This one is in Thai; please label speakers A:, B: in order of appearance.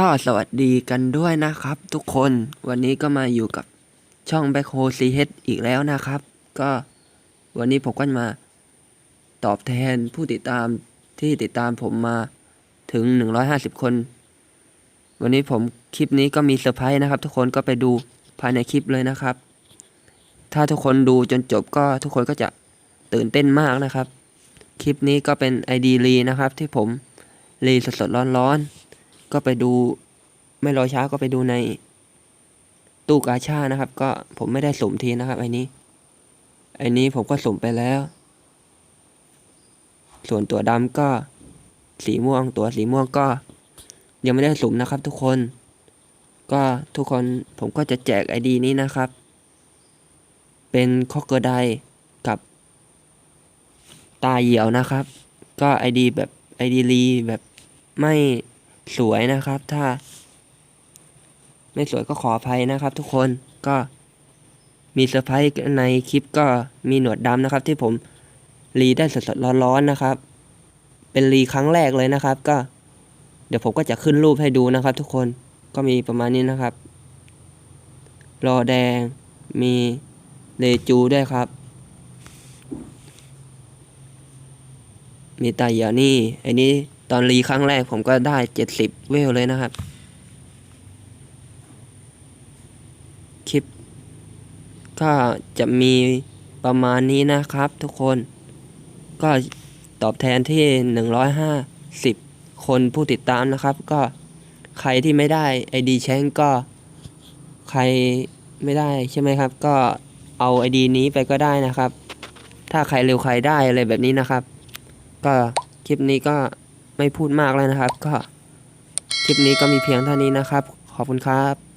A: ก็สวัสดีกันด้วยนะครับ ทุกคนวันนี้ก็มาอยู่กับช่อง Back h o c h อีกแล้วนะครับ ก็วันนี้ผมก็มาตอบแทนผู้ติดตามที่ติดตามผมมาถึง 150 คน วันนี้ผมคลิปนี้ก็มีเซอร์ไพรส์นะครับ ทุกคนก็ไปดูภายในคลิปเลยนะครับ ถ้าทุกคนดูจนจบก็ทุกคนก็จะตื่นเต้นมากนะครับ คลิปนี้ก็เป็น ID รีนะครับ ที่ผมรีสดๆร้อนๆ ก็ไปดูไม่รอช้าก็ไปดูในตู้กาชานะครับ ก็ผมไม่ได้สุ่มทีนะครับไอ้นี้ไอ้นี้ผมก็สุ่มไปแล้ว ส่วนตัวดำก็สีม่วงตัวสีม่วงก็ ยังไม่ได้สุ่มนะครับ ทุกคน ก็ทุกคนผมก็จะแจกไอดีนี้นะครับ เป็นคอกเกอร์ไดกับ ตาเหี่ยวนะครับ ก็ไอดีแบบไอดีรีแบบไม่ สวยนะครับ ถ้า ไม่สวยก็ขออภัยนะครับ ทุกคนก็มีเซอร์ไพรส์ในคลิปก็มีหนวดดำนะครับ ที่ผมรีได้สดๆร้อนๆนะครับ เป็นรีครั้งแรกเลยนะครับ ก็ เดี๋ยวผมก็จะขึ้นรูปให้ดูนะครับ ทุกคนก็มีประมาณนี้นะครับ รอแดงมีเลจูด้วยครับ มีตาเหยวนี่ไอ้นี้ ตอนรีครั้งแรกผมก็ได้เจ็ดสิบเวลเลยนะครับ คลิป ก็จะมีประมาณนี้นะครับทุกคน ก็ตอบแทนที่หนึ่งร้อยห้าสิบคนผู้ติดตามนะครับ ก็ใครที่ไม่ได้ไอดีแชงก็ใครไม่ได้ใช่ไหมครับ ก็เอาไอดีนี้ไปก็ได้นะครับ ถ้าใครเร็วใครได้อะไรแบบนี้นะครับ ก็คลิปนี้ก็ ไม่พูดมากแล้วนะครับ ก็คลิปนี้ก็มีเพียงเท่านี้นะครับ ขอบคุณครับ